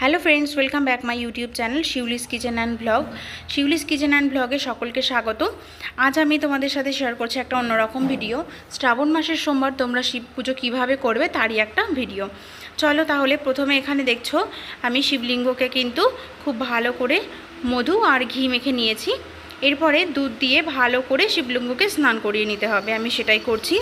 Hello friends welcome back my YouTube channel Shiuli's kitchen and blog Shiuli's kitchen and ব্লগে সকলকে স্বাগত। আজ আমি তোমাদের সাথে শেয়ার করছি একটা অন্যরকম ভিডিও শ্রাবণ মাসের সোমবার তোমরা শিব পুজো কীভাবে করবে তারই একটা ভিডিও চলো তাহলে প্রথমে এখানে দেখছ, আমি শিবলিঙ্গকে কিন্তু খুব ভালো করে মধু আর ঘি মেখে নিয়েছি। এরপরে দুধ দিয়ে ভালো করে শিবলিঙ্গকে স্নান করিয়ে নিতে হবে, আমি সেটাই করছি।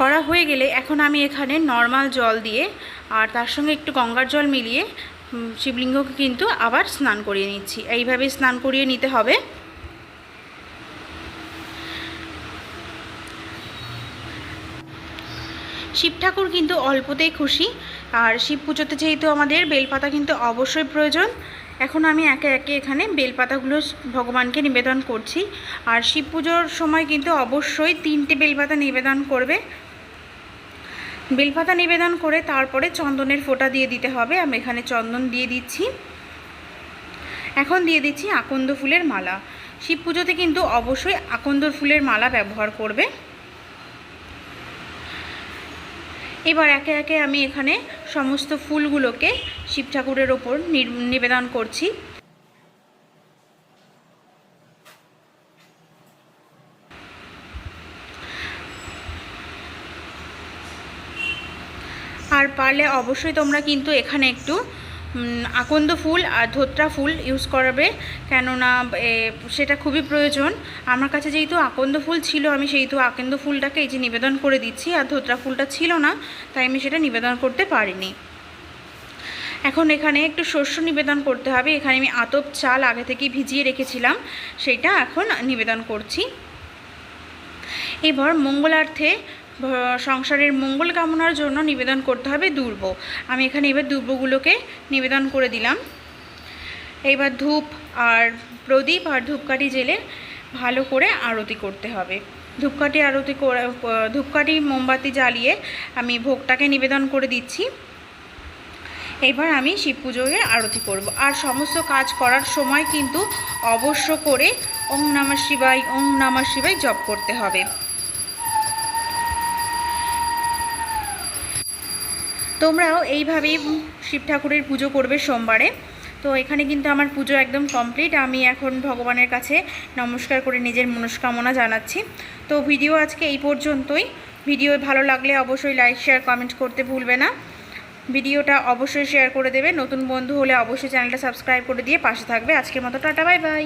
করা হয়ে গেলে এখন আমি এখানে নর্মাল জল দিয়ে আর তার সঙ্গে একটু গঙ্গার জল মিলিয়ে শিবলিঙ্গকে কিন্তু আবার স্নান করিয়ে নিচ্ছি। এইভাবে স্নান করিয়ে নিতে হবে। শিব ঠাকুর কিন্তু অল্পতেই খুশি। আর শিব পুজোতে যেহেতু আমাদের বেলপাতা কিন্তু অবশ্যই প্রয়োজন এখন আমি একে একে এখানে বেলপাতাগুলো ভগবানকে নিবেদন করছি। আর শিব পুজোর সময় কিন্তু অবশ্যই তিনটে বেলপাতা নিবেদন করবে। বেলপাতা নিবেদন করে তারপরে চন্দনের ফোঁটা দিয়ে দিতে হবে। আমি এখানে চন্দন দিয়ে দিচ্ছি। এখন দিয়ে দিচ্ছি আকন্দ ফুলের মালা। শিব পুজোতে কিন্তু অবশ্যই আকন্দ ফুলের মালা ব্যবহার করবে। এবার একে একে আমি এখানে সমস্ত ফুলগুলোকে শিব ঠাকুরের ওপর নিবেদন করছি। আর পারলে অবশ্যই তোমরা কিন্তু এখানে একটু আকন্দ ফুল আর ধোত্রা ফুল ইউজ করাবে। কেননা সেটা খুবই প্রয়োজন। আমার কাছে যেহেতু আকন্দ ফুল ছিল, আমি সেহেতু আকন্দ ফুলটাকে এই যে নিবেদন করে দিচ্ছি, আর ধোত্রা ফুলটা ছিল না, তাই আমি সেটা নিবেদন করতে পারিনি। এখন এখানে একটু শস্য নিবেদন করতে হবে। এখানে আমি আতপ চাল আগে থেকেই ভিজিয়ে রেখেছিলাম। সেটা এখন নিবেদন করছি। এবার মঙ্গলার্থে সংসারের মঙ্গল কামনার জন্য নিবেদন করতে হবে দুর্ব। আমি এখানে এবার দুর্বগুলোকে নিবেদন করে দিলাম। এবার ধূপ আর প্রদীপ আর ধূপকাঠি জেলে ভালো করে আরতি করতে হবে। ধূপকাঠি আরতি করে ধূপকাঠি মোমবাতি জ্বালিয়ে আমি ভোগটাকে নিবেদন করে দিচ্ছি। এবার আমি শিব পুজোকে আরতি করব। আর সমস্ত কাজ করার সময় কিন্তু অবশ্য করে ওং নমঃ শিবাই ওং নমঃ শিবাই জপ করতে হবে। তোমরাও এইভাবেই শিব ঠাকুরের পুজো করবে সোমবারে। তো এখানে কিন্তু আমার পুজো একদম কমপ্লিট। আমি এখন ভগবানের কাছে নমস্কার করে নিজের মনস্কামনা জানাচ্ছি। তো ভিডিও আজকে এই পর্যন্তই। ভিডিও ভালো লাগলে অবশ্যই লাইক, শেয়ার, কমেন্ট করতে ভুলবে না। ভিডিওটা অবশ্যই শেয়ার করে দেবে। নতুন বন্ধু হলে অবশ্যই চ্যানেলটা সাবস্ক্রাইব করে দিয়ে পাশে থাকবে। আজকের মতো টাটা বাই বাই